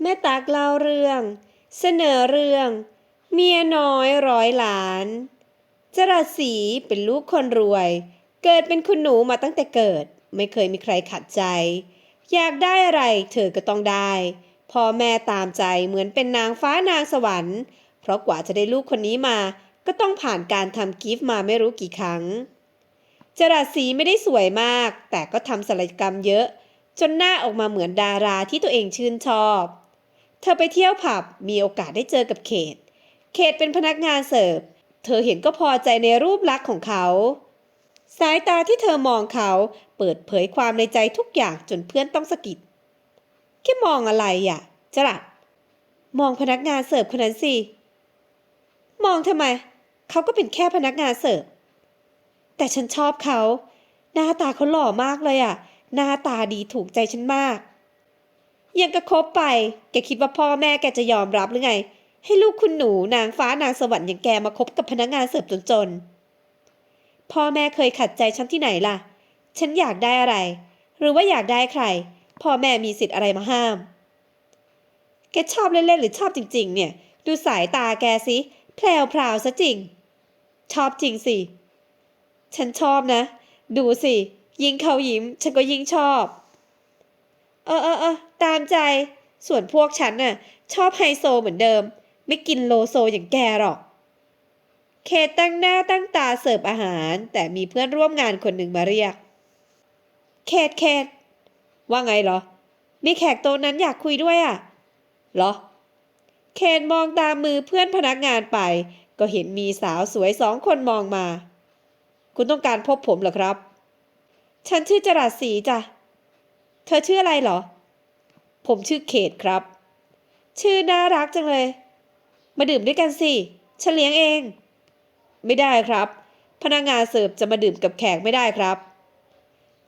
แม่ตากเล่าเรื่อง เสนอเรื่อง เมียน้อยร้อยหลาน จรสีเป็นลูกคนรวย เกิดเป็นคุณหนูมาตั้งแต่เกิด ไม่เคยมีใครขัดใจ อยากได้อะไรเธอก็ต้องได้พ่อแม่ตามใจเหมือนเป็นนางฟ้านางสวรรค์ เพราะกว่าจะได้ลูกคนนี้มาก็ต้องผ่านการทำกิฟต์มาไม่รู้กี่ครั้ง จรัสสีไม่ได้สวยมาก แต่ก็ทำศัลยกรรมเยอะ จนหน้าออกมาเหมือนดาราที่ตัวเองชื่นชอบ เธอไปเที่ยวผับมีโอกาสได้เจอกับเขต เขตเป็นพนักงานเสิร์ฟ เธอเห็นก็พอใจในรูปลักษณ์ของเขา สายตาที่เธอมองเขาเปิดเผยความในใจทุกอย่างจนเพื่อนต้องสะกิดแค่มองอะไรอะจรัดมองพนักงานเสิร์ฟคนนั้นสิ มองทำไม เขาก็เป็นแค่พนักงานเสิร์ฟ แต่ฉันชอบเขา หน้าตาเขาหล่อมากเลยอะ หน้าตาดีถูกใจฉันมาก ยังกระคบไป แกคิดว่าพ่อแม่แกจะยอมรับหรือไง ให้ลูกคุณหนูนางฟ้านางสวรรค์อย่างแกมาคบกับพนักงานเสิร์ฟจนๆ พ่อแม่เคยขัดใจฉันที่ไหนล่ะ ฉันอยากได้อะไร หรือว่าอยากได้ใคร พ่อแม่มีสิทธิ์อะไรมาห้าม แกชอบเล่นๆหรือชอบจริง ๆ เนี่ย ดูสายตาแกสิแพรวพราวซะจริง ชอบจริงสิ ฉันชอบนะ ดูสิ ยิ่งเขายิ้ม ฉันก็ยิ่งชอบ เออเออเออตามใจ ส่วนพวกฉันน่ะ ชอบไฮโซเหมือนเดิม ไม่กินโลโซอย่างแกหรอก เคทตั้งหน้าตั้งตาเสิร์ฟอาหาร แต่มีเพื่อนร่วมงานคนหนึ่งมาเรียก เคทเคทว่าไงเหรอ มีแขกโต๊ะนั้นอยากคุยด้วยอะเหรอ เคนมองตามมือเพื่อนพนักงานไป ก็เห็นมีสาวสวยสองคนมองมา คุณต้องการพบผมเหรอครับ ฉันชื่อจรัสศรีจ้ะ เธอชื่ออะไรเหรอ ผมชื่อเขตครับ ชื่อน่ารักจังเลย มาดื่มด้วยกันสิฉันเลี้ยงเอง ไม่ได้ครับ พนักงานเสิร์ฟจะมาดื่มกับแขกไม่ได้ครับ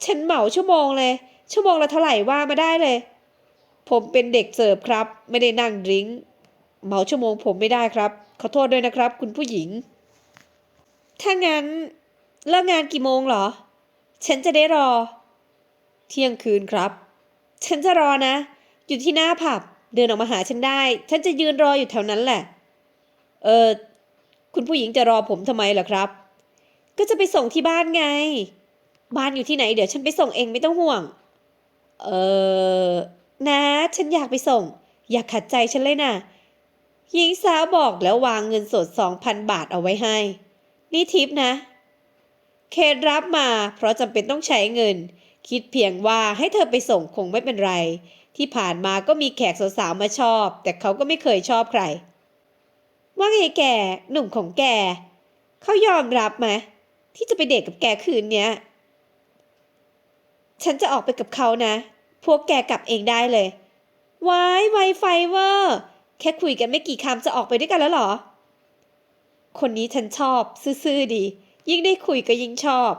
ฉันเหมาชั่วโมงเลย ชั่วโมงละเท่าไหร่ว่ามาได้เลย ผมเป็นเด็กเสิร์ฟครับ ไม่ได้นั่งดริ้งเหมาชั่วโมงผมไม่ได้ครับ ขอโทษด้วยนะครับ คุณผู้หญิง ถ้างั้นเลิกงานกี่โมงเหรอ ฉันจะได้รอ เที่ยงคืนครับ ฉันจะรอนะ อยู่ที่หน้าผับ เดินออกมาหาฉันได้ ฉันจะยืนรออยู่แถวนั้นแหละ เออ คุณผู้หญิงจะรอผมทำไมล่ะครับ ก็จะไปส่งที่บ้านไง บ้านอยู่ที่ไหน เดี๋ยวฉันไปส่งเองไม่ต้องห่วง เออ นะ ฉันอยากไปส่ง อยากขัดใจฉันเลยนะ่ะหญิงสาวบอกแล้ววางเงินสดสองพันบาทเอาไว้ให้ นี่ทิปนะ เคทรับมาเพราะจำเป็นต้องใช้เงิน คิดเพียงว่าให้เธอไปส่งคงไม่เป็นไร ที่ผ่านมาก็มีแขกสาวๆมาชอบ แต่เขาก็ไม่เคยชอบใคร ว่าไงแกหนุ่มของแกเขายอมรับไหมที่จะไปเดทกับแกคืนเนี้ย ฉันจะออกไปกับเขานะ พวกแกกลับเองได้เลยวายไวไฟเวอร์ แค่คุยกันไม่กี่คำจะออกไปด้วยกันแล้วหรอ คนนี้ฉันชอบ ซื่อๆดี ยิ่งได้คุยก็ยิ่งชอบ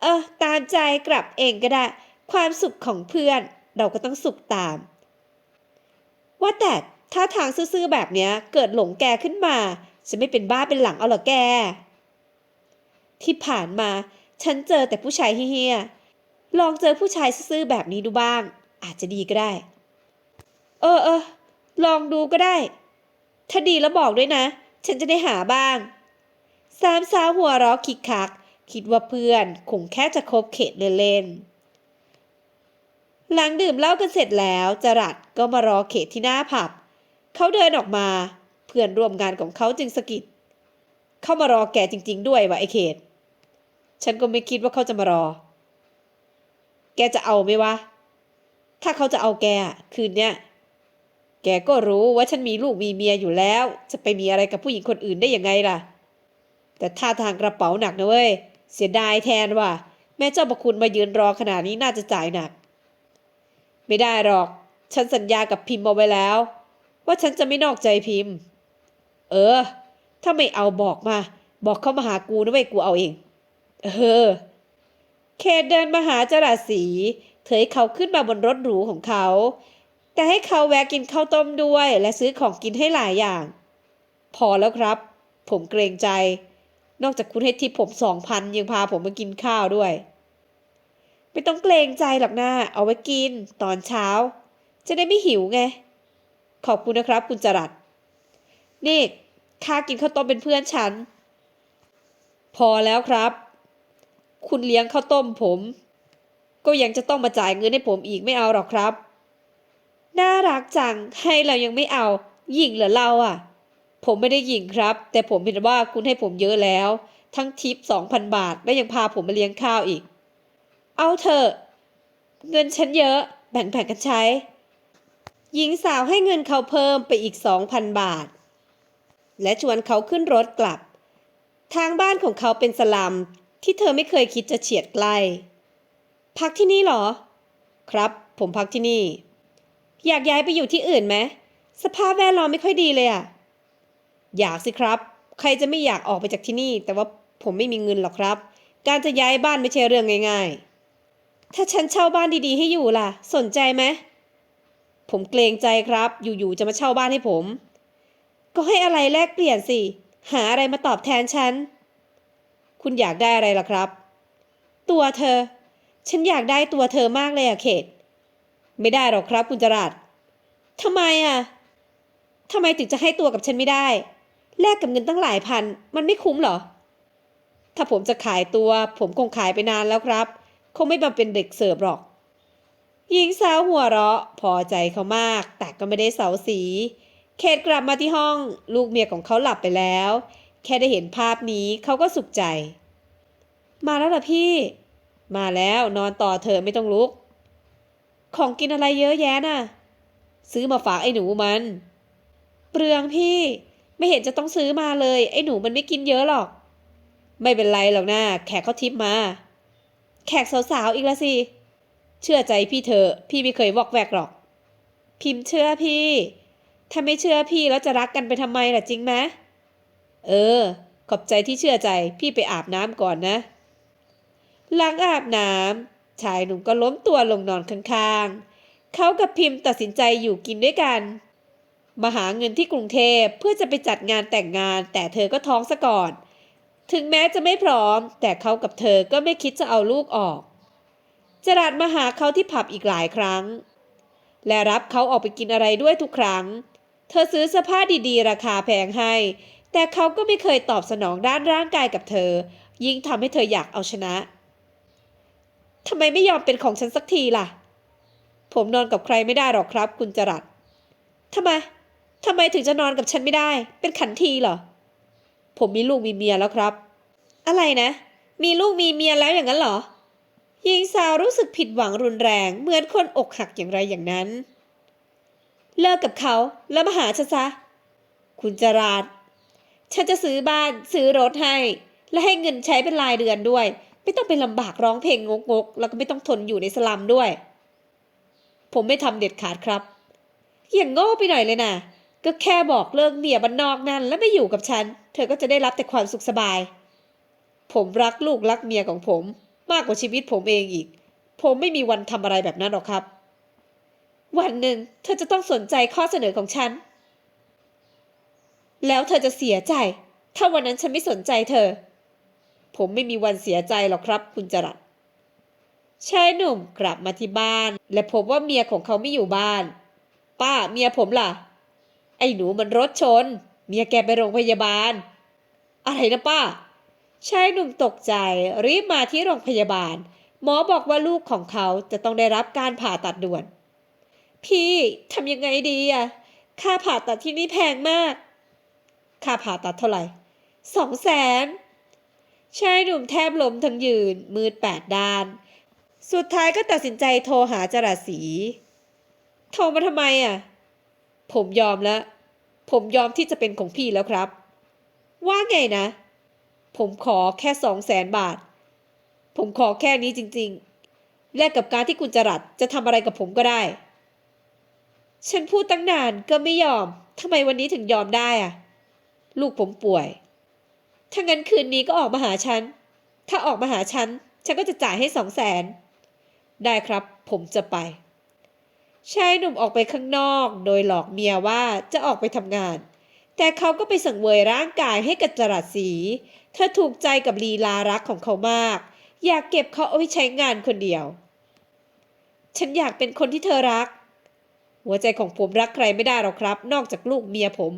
เออตามใจกลับเองก็ได้ ความสุขของเพื่อนเราก็ต้องสุขตาม ว่าแต่ถ้าทางซื่อๆแบบเนี้ย เกิดหลงแกขึ้นมา จะไม่เป็นบ้าเป็นหลังเอาหรอแก ที่ผ่านมา ฉันเจอแต่ผู้ชายเฮี้ยลองเจอผู้ชายซื่อๆแบบนี้ดูบ้าง อาจจะดีก็ได้ เออเออลองดูก็ได้ ถ้าดีแล้วบอกด้วยนะ ฉันจะได้หาบ้าง สามสาวหัวเราะคิกคัก คิดว่าเพื่อนคงแค่จะคบเขตเล่นๆ หลังดื่มเหล้ากันเสร็จแล้วจรัดก็มารอเขตที่หน้าผับ เขาเดินออกมา เพื่อนร่วมงานของเขาจึงสะกิด เข้ามารอแกจริง ๆ ด้วยวะไอเขต ฉันก็ไม่คิดว่าเขาจะมารอ แกจะเอาไหมวะ ถ้าเขาจะเอาแกคืนเนี้ย แกก็รู้ว่าฉันมีลูกมีเมียอยู่แล้ว จะไปมีอะไรกับผู้หญิงคนอื่นได้ยังไงล่ะแต่ท่าทางกระเป๋าหนักนะเว้ย เสียดายแทนว่ะแม่เจ้าประคุณมายืนรอขนาดนี้น่าจะจ่ายหนัก ไม่ได้หรอก ฉันสัญญากับพิมพ์เอาไว้แล้ว ว่าฉันจะไม่นอกใจพิมพ์ เออ ถ้าไม่เอาบอกมา บอกเขามาหากูนะเว้ยกูเอาเอง เออ เคทเดินมาหาจราศีเถยเขาขึ้นมาบนรถหรูของเขา แต่ให้เขาแวะกินข้าวต้มด้วย และซื้อของกินให้หลายอย่าง พอแล้วครับ ผมเกรงใจ นอกจากคุณให้ทิปผมสองพันยังพาผมมากินข้าวด้วย ไม่ต้องเกรงใจหรอกนะเอาไว้กิน ตอนเช้า จะได้ไม่หิวไง ขอบคุณนะครับ คุณจรัสนี่ข้ากินข้าวต้มเป็นเพื่อนฉัน พอแล้วครับ คุณเลี้ยงข้าวต้มผม ก็ยังจะต้องมาจ่ายเงินให้ผมอีกไม่เอาหรอกครับ น่ารักจังให้เรายังไม่เอาหยิ่งเหรอเราอะ ผมไม่ได้หยิงครับ แต่ผมเห็นว่าคุณให้ผมเยอะแล้ว ทั้งทิปสองพันบาท และยังพาผมมาเลี้ยงข้าวอีก เอาเถอะ เงินฉันเยอะ แบ่งๆกันใช้ หญิงสาวให้เงินเขาเพิ่มไปอีกสองพันบาท และชวนเขาขึ้นรถกลับ ทางบ้านของเขาเป็นสลัมที่เธอไม่เคยคิดจะเฉียดใกล้ พักที่นี่เหรอ ครับ ผมพักที่นี่ อยากย้ายไปอยู่ที่อื่นไหมสภาพแวดล้อมไม่ค่อยดีเลยอะ อยากสิครับ ใครจะไม่อยากออกไปจากที่นี่ แต่ว่าผมไม่มีเงินหรอกครับ การจะย้ายบ้านไม่ใช่เรื่องง่าย ๆ ถ้าฉันเช่าบ้านดีๆ ให้อยู่ล่ะ สนใจไหมผมเกรงใจครับ อยู่ๆจะมาเช่าบ้านให้ผม ก็ให้อะไรแลกเปลี่ยนสิ หาอะไรมาตอบแทนฉัน คุณอยากได้อะไรล่ะครับ ตัวเธอ ฉันอยากได้ตัวเธอมากเลยอะเขต ไม่ได้หรอกครับคุณจรัสทำไมอะทำไมถึงจะให้ตัวกับฉันไม่ได้ แลกกับเงินตั้งหลายพัน มันไม่คุ้มเหรอ ถ้าผมจะขายตัว ผมคงขายไปนานแล้วครับ คงไม่มาเป็นเด็กเสิร์ฟหรอก หญิงสาวหัวเราะ พอใจเขามาก แต่ก็ไม่ได้เสาสี เขตกลับมาที่ห้อง ลูกเมียของเขาหลับไปแล้ว แค่ได้เห็นภาพนี้เขาก็สุขใจ มาแล้วเหรอพี่ มาแล้วนอนต่อเธอไม่ต้องลุก ของกินอะไรเยอะแยะน่ะ ซื้อมาฝากไอ้หนูมัน เปลืองพี่ ไม่เห็นจะต้องซื้อมาเลย ไอ้หนูมันไม่กินเยอะหรอก ไม่เป็นไรหรอกนะแขกเขาทิปมา แขกสาวๆอีกล้วสิ เชื่อใจพี่เถอะ พี่ไม่เคยวอกแวกหรอก พิมพ์เชื่อพี่ ถ้าไม่เชื่อพี่แล้วจะรักกันไปทำไมล่ะจริงไหมเออ ขอบใจที่เชื่อใจ พี่ไปอาบน้ำก่อนนะ หลังอาบน้ำชายหนุ่มก็ล้มตัวลงนอนข้างๆ เขากับพิมพ์ตัดสินใจอยู่กินด้วยกัน มาหาเงินที่กรุงเทพเพื่อจะไปจัดงานแต่งงาน แต่เธอก็ท้องซะก่อน ถึงแม้จะไม่พร้อม แต่เขากับเธอก็ไม่คิดจะเอาลูกออก จรัดมาหาเขาที่ผับอีกหลายครั้ง และรับเขาออกไปกินอะไรด้วยทุกครั้ง เธอซื้อเสื้อผ้าดีๆ ราคาแพงให้ แต่เขาก็ไม่เคยตอบสนองด้านร่างกายกับเธอ ยิ่งทำให้เธออยากเอาชนะทำไมไม่ยอมเป็นของฉันสักทีล่ะ ผมนอนกับใครไม่ได้หรอกครับ คุณจรัดทำไม ทำไมถึงจะนอนกับฉันไม่ได้ เป็นขันทีเหรอ ผมมีลูกมีเมียแล้วครับ อะไรนะ มีลูกมีเมียแล้วอย่างนั้นเหรอหญิงสาวรู้สึกผิดหวังรุนแรงเหมือนคนอกหักอย่างไรอย่างนั้น เลิกกับเขาแล้วมาหาฉันซะ คุณจราดฉันจะซื้อบ้านซื้อรถให้ และให้เงินใช้เป็นรายเดือนด้วย ไม่ต้องไปลำบากร้องเพลงงกๆแล้วก็ไม่ต้องทนอยู่ในสลัมด้วย ผมไม่ทำเด็ดขาดครับ อย่างโง่ไปหน่อยเลยนะ ก็แค่บอกเลิกเมียบ้านนอกนั่นแล้วไม่อยู่กับฉัน เธอก็จะได้รับแต่ความสุขสบาย ผมรักลูกรักเมียของผม มากกว่าชีวิตผมเองอีก ผมไม่มีวันทำอะไรแบบนั้นหรอกครับ วันหนึ่งเธอจะต้องสนใจข้อเสนอของฉัน แล้วเธอจะเสียใจ ถ้าวันนั้นฉันไม่สนใจเธอ ผมไม่มีวันเสียใจหรอกครับ คุณจรัสชายหนุ่มกลับมาที่บ้าน และพบว่าเมียของเขาไม่อยู่บ้าน ป้าเมียผมล่ะ ไอ้หนูมันรถชน เมียแกไปโรงพยาบาล อะไรนะป้าชายหนุ่มตกใจรีบมาที่โรงพยาบาล หมอบอกว่าลูกของเขาจะต้องได้รับการผ่าตัดด่วน พี่ทำยังไงดีอะค่าผ่าตัดที่นี่แพงมาก ค่าผ่าตัดเท่าไหร่สองแสนชายหนุ่มแทบล้มทั้งยืน มืดแปดด้าน สุดท้ายก็ตัดสินใจโทรหาจราศีโทรมาทำไมอะ ผมยอมแล้ว ผมยอมที่จะเป็นของพี่แล้วครับ ว่าไงนะ ผมขอแค่สองแสนบาท ผมขอแค่นี้จริง ๆ แลกกับการที่คุณจรัสจะทำอะไรกับผมก็ได้ ฉันพูดตั้งนานก็ไม่ยอมทำไมวันนี้ถึงยอมได้อะลูกผมป่วย ถ้างั้นคืนนี้ก็ออกมาหาฉัน ถ้าออกมาหาฉัน ฉันก็จะจ่ายให้สองแสน ได้ครับ ผมจะไป ชายหนุ่มออกไปข้างนอก โดยหลอกเมียว่าจะออกไปทำงาน แต่เขาก็ไปสังเวยร่างกายให้กับจรัสสี เธอถูกใจกับลีลารักของเขามาก อยากเก็บเขาเอาไว้ใช้งานคนเดียว ฉันอยากเป็นคนที่เธอรัก หัวใจของผมรักใครไม่ได้หรอกครับ นอกจากลูกเมียผม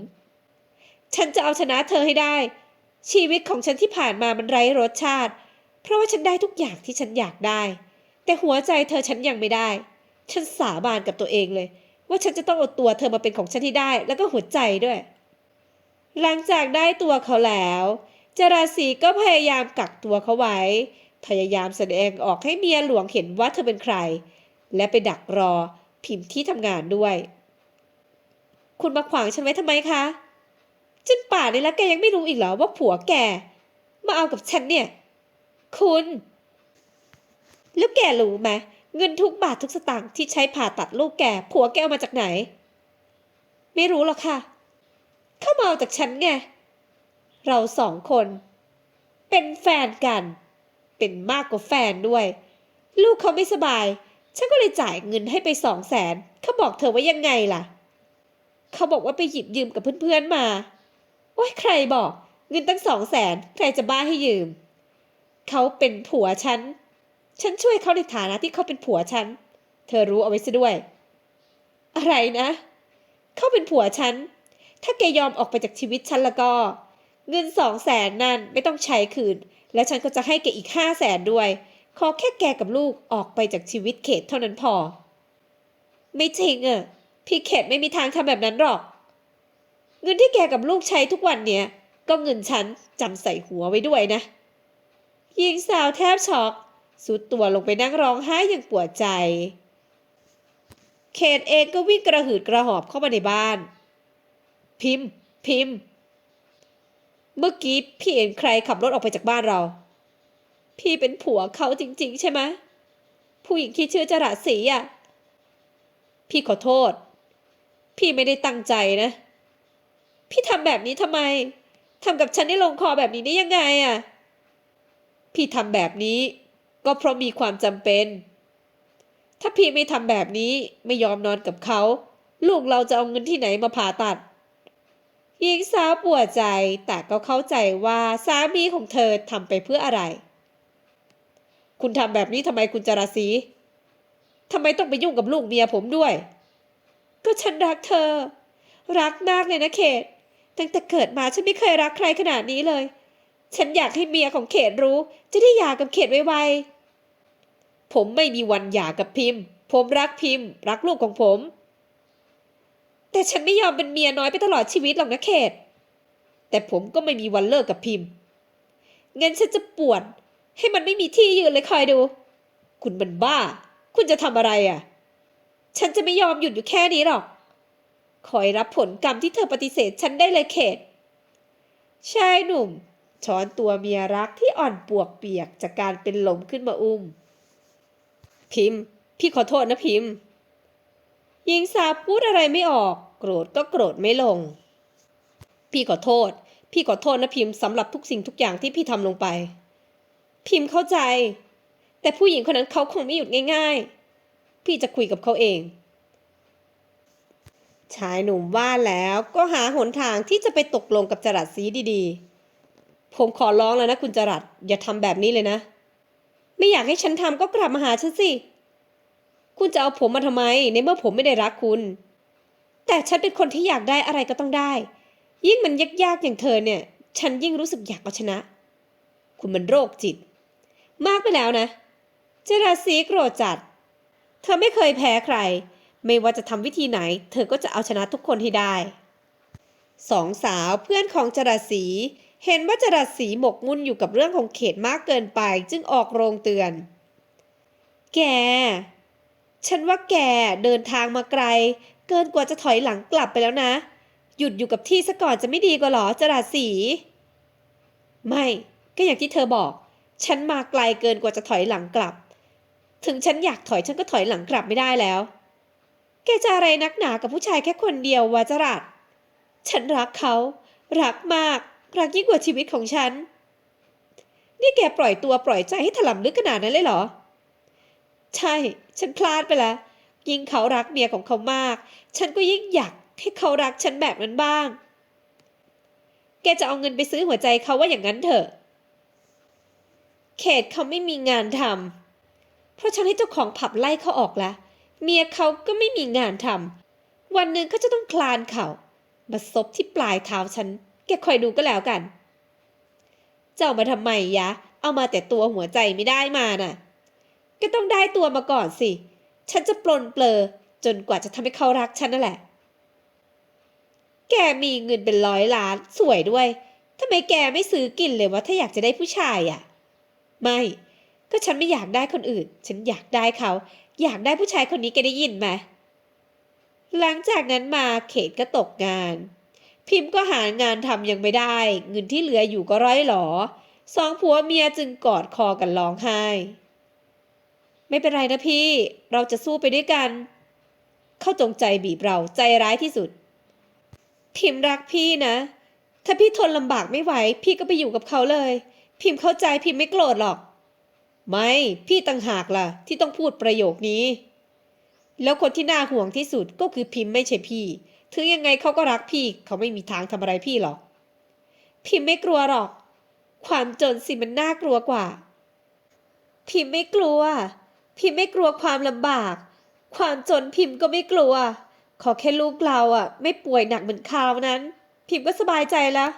ฉันจะเอาชนะเธอให้ได้ ชีวิตของฉันที่ผ่านมามันไร้รสชาติ เพราะว่าฉันได้ทุกอย่างที่ฉันอยากได้ แต่หัวใจเธอฉันยังไม่ได้ ฉันสาบานกับตัวเองเลย ว่าฉันจะต้องเอาตัวเธอมาเป็นของฉันที่ได้ แล้วก็หัวใจด้วย หลังจากได้ตัวเขาแล้ว จราศีก็พยายามกักตัวเขาไว้ พยายามแสดงออกให้เมียหลวงเห็นว่าเธอเป็นใคร และไปดักรอพิมพ์ที่ทำงานด้วย คุณมาขวางฉันไว้ทำไมคะจนป่านนี้แล้วแกยังไม่รู้อีกเหรอว่าผัวแกมาเอากับฉันเนี่ย คุณ แล้วแกรู้ไหม เงินทุกบาททุกสตางค์ที่ใช้ผ่าตัดลูกแก่ผัวแกเอามาจากไหน ไม่รู้หรอกค่ะ เข้ามาเอาจากฉันไง เราสองคน เป็นแฟนกัน เป็นมากกว่าแฟนด้วย ลูกเขาไม่สบาย ฉันก็เลยจ่ายเงินให้ไปสองแสนเขาบอกเธอว่ายังไงล่ะ เขาบอกว่าไปหยิบยืมกับเพื่อนๆมาโอ้ยใครบอก เงินตั้งสองแสนใครจะบ้าให้ยืม เขาเป็นผัวฉัน ฉันช่วยเขาในฐานะที่เขาเป็นผัวฉัน เธอรู้เอาไว้ซะด้วย อะไรนะ เขาเป็นผัวฉัน ถ้าแกยอมออกไปจากชีวิตฉันแล้วก็ เงินสองแสนนั่นไม่ต้องใช้คืน และฉันก็จะให้แกอีกห้าแสนด้วย ขอแค่แกกับลูกออกไปจากชีวิตเขตเท่านั้นพอ ไม่จริงอะพี่เขตไม่มีทางทำแบบนั้นหรอก เงินที่แกกับลูกใช้ทุกวันเนี่ย ก็เงินฉันจำใส่หัวไว้ด้วยนะหญิงสาวแทบช็อก สุดตัวลงไปนั่งร้องไห้อย่างปวดใจ เขตเองก็วิ่งกระหืดกระหอบเข้ามาในบ้าน พิมพ์ พิมพ์ เมื่อกี้พี่เห็นใครขับรถออกไปจากบ้านเรา พี่เป็นผัวเขาจริง ๆ ใช่ไหมผู้หญิงที่ชื่อจรัสศรีอะ พี่ขอโทษ พี่ไม่ได้ตั้งใจนะ พี่ทำแบบนี้ทำไมทำกับฉันได้ลงคอแบบนี้ได้ยังไงอะ พี่ทำแบบนี้ ก็เพราะมีความจำเป็น ถ้าพี่ไม่ทำแบบนี้ไม่ยอมนอนกับเขา ลูกเราจะเอาเงินที่ไหนมาผ่าตัดหญิงสาวปวดใจแต่ก็เข้าใจว่าสามีของเธอทำไปเพื่ออะไร คุณทำแบบนี้ทำไมคุณจราศีทำไมต้องไปยุ่งกับลูกเมียผมด้วย ก็ฉันรักเธอ รักมากเลยนะเขต ตั้งแต่เกิดมาฉันไม่เคยรักใครขนาดนี้เลย ฉันอยากให้เมียของเขตรู้ จะได้หย่ากับเขตไวๆ ผมไม่มีวันหย่ากับพิมพ์ ผมรักพิมพ์ รักลูกของผม แต่ฉันไม่ยอมเป็นเมียน้อยไปตลอดชีวิตหรอกนะเขต แต่ผมก็ไม่มีวันเลิกกับพิมพ์งั้นฉันจะปวด ให้มันไม่มีที่ยืนเลยคอยดู คุณมันบ้า คุณจะทำอะไรอะ ฉันจะไม่ยอมหยุดอยู่แค่นี้หรอก คอยรับผลกรรมที่เธอปฏิเสธฉันได้เลยเขตชายหนุ่มช้อนตัวเมียรักที่อ่อนปวกเปียกจากการเป็นลมขึ้นมาอุ้ม พิมพ์ พี่ขอโทษนะพิมพ์หญิงสาวพูดอะไรไม่ออก โกรธก็โกรธไม่ลง พี่ขอโทษ พี่ขอโทษนะพิมพ์สำหรับทุกสิ่งทุกอย่างที่พี่ทำลงไป พิมพ์เข้าใจ แต่ผู้หญิงคนนั้นเขาคงไม่หยุดง่ายๆ พี่จะคุยกับเขาเอง ชายหนุ่มว่าแล้วก็หาหนทางที่จะไปตกลงกับจรัสสีดีๆ ผมขอร้องแล้วนะคุณจรัสอย่าทำแบบนี้เลยนะ ไม่อยากให้ฉันทำก็กลับมาหาฉันสิ คุณจะเอาผมมาทำไม ในเมื่อผมไม่ได้รักคุณ แต่ฉันเป็นคนที่อยากได้อะไรก็ต้องได้ ยิ่งมันยากๆอย่างเธอเนี่ย ฉันยิ่งรู้สึกอยากเอาชนะ คุณมันโรคจิต มากไปแล้วนะ เจราซีโกรธจัด เธอไม่เคยแพ้ใคร ไม่ว่าจะทำวิธีไหน เธอก็จะเอาชนะทุกคนให้ได้สองสาวเพื่อนของจราศี เห็นว่าจราศีหมกมุ่นอยู่กับเรื่องของเขตมากเกินไปจึงออกโรงเตือน แก ฉันว่าแกเดินทางมาไกล เกินกว่าจะถอยหลังกลับไปแล้วนะ หยุดอยู่กับที่ซะก่อนจะไม่ดีกว่าหรอจราศีไม่ก็อย่างที่เธอบอก ฉันมาไกลเกินกว่าจะถอยหลังกลับ ถึงฉันอยากถอยฉันก็ถอยหลังกลับไม่ได้แล้ว แกจะอะไรนักหนากับผู้ชายแค่คนเดียววาจรัสฉันรักเขา รักมาก รักยิ่งกว่าชีวิตของฉัน นี่แกปล่อยตัวปล่อยใจให้ถลำลึกขนาดนั้นเลยเหรอ ใช่ ฉันพลาดไปแล้วยิ่งเขารักเมียของเขามาก ฉันก็ยิ่งอยากให้เขารักฉันแบบนั้นบ้าง แกจะเอาเงินไปซื้อหัวใจเขาว่าอย่างนั้นเถอะ เขตเขาไม่มีงานทำเพราะฉันให้เจ้าของผับไล่เขาออกแล้วเมียเขาก็ไม่มีงานทวันหนึ่งเขาจะต้องคลานเข่ามาซบที่ปลายเท้าฉัน กคอยดูก็แล้วกัน เจ้ามาทำไมยะ เอามาแต่ตัวหัวใจไม่ได้มาน่ะ ก็ต้องได้ตัวมาก่อนสิ ฉันจะปลนเปลอจนกว่าจะทำให้เขารักฉันนั่นแหละ แกมีเงินเป็นร้อยล้านสวยด้วยทำไมแกไม่ซื้อกินเลยว่าถ้าอยากจะได้ผู้ชายอะ ไม่ก็ฉันไม่อยากได้คนอื่น ฉันอยากได้เขา อยากได้ผู้ชายคนนี้แกได้ยินไหมหลังจากนั้นมาเขตก็ตกงาน พิมพ์ก็หางานทำยังไม่ได้ เงินที่เหลืออยู่ก็ร้อยหลอสองผัวเมียจึงกอดคอกันร้องไห้ ไม่เป็นไรนะพี่ เราจะสู้ไปด้วยกัน เข้าจงใจบีบเราใจร้ายที่สุด พิมพ์รักพี่นะ ถ้าพี่ทนลำบากไม่ไหว พี่ก็ไปอยู่กับเขาเลย พิมพ์เข้าใจพิมพ์ไม่โกรธหรอก ไม่พี่ต่างหากล่ะ ที่ต้องพูดประโยคนี้ แล้วคนที่น่าห่วงที่สุดก็คือพิมพ์ไม่ใช่พี่ ถึงยังไงเขาก็รักพี่ เขาไม่มีทางทำอะไรพี่หรอก พิมพ์ไม่กลัวหรอก ความจนสิมันน่ากลัวกว่า พิมพ์ไม่กลัว พิมพ์ไม่กลัวความลำบาก ความจนพิมพ์ก็ไม่กลัว ขอแค่ลูกเราอะ ไม่ป่วยหนักเหมือนคราวนั้น พิมพ์ก็สบายใจแล้ว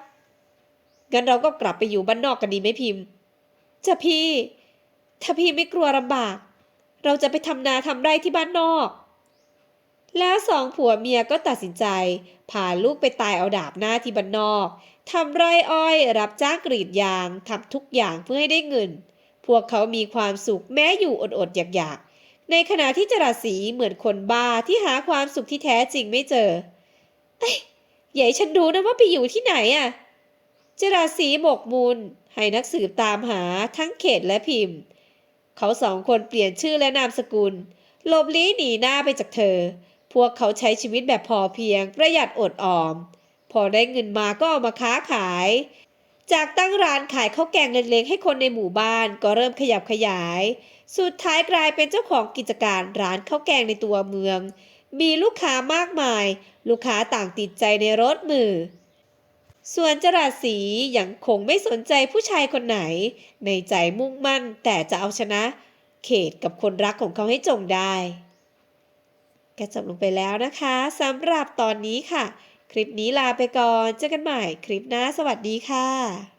งั้นเราก็กลับไปอยู่บ้านนอกกันดีไหมพิมพ์จะพี่ ถ้าพี่ไม่กลัวลำบาก เราจะไปทำนาทำไร่ที่บ้านนอก แล้วสองผัวเมียก็ตัดสินใจพาลูกไปตายเอาดาบหน้าที่บ้านนอกทำไรอ้อยรับจ้างกรีดยางทำทุกอย่างเพื่อให้ได้เงิน พวกเขามีความสุขแม้อยู่อดๆอยากๆ ในขณะที่จราสีเหมือนคนบ้าที่หาความสุขที่แท้จริงไม่เจอเอ้ยให้ฉันรู้นะว่าไปอยู่ที่ไหนอะจราสีบกมูล ให้นักสืบตามหาทั้งเขตและพิมพ์ เขาสองคนเปลี่ยนชื่อและนามสกุลหลบลี้หนีหน้าไปจากเธอ พวกเขาใช้ชีวิตแบบพอเพียงประหยัดอดออม พอได้เงินมาก็เอามาค้าขาย จากตั้งร้านขายข้าวแกงเล็กๆ ให้คนในหมู่บ้านก็เริ่มขยับขยาย สุดท้ายกลายเป็นเจ้าของกิจการร้านข้าวแกงในตัวเมือง มีลูกค้ามากมาย ลูกค้าต่างติดใจในรถมือ ส่วนจราศียังคงไม่สนใจผู้ชายคนไหน ในใจมุ่งมั่นแต่จะเอาชนะ เขตกับคนรักของเขาให้จงได้ ก็จบลงไปแล้วนะคะสำหรับตอนนี้ค่ะ คลิปนี้ลาไปก่อน เจอกันใหม่คลิปหน้าสวัสดีค่ะ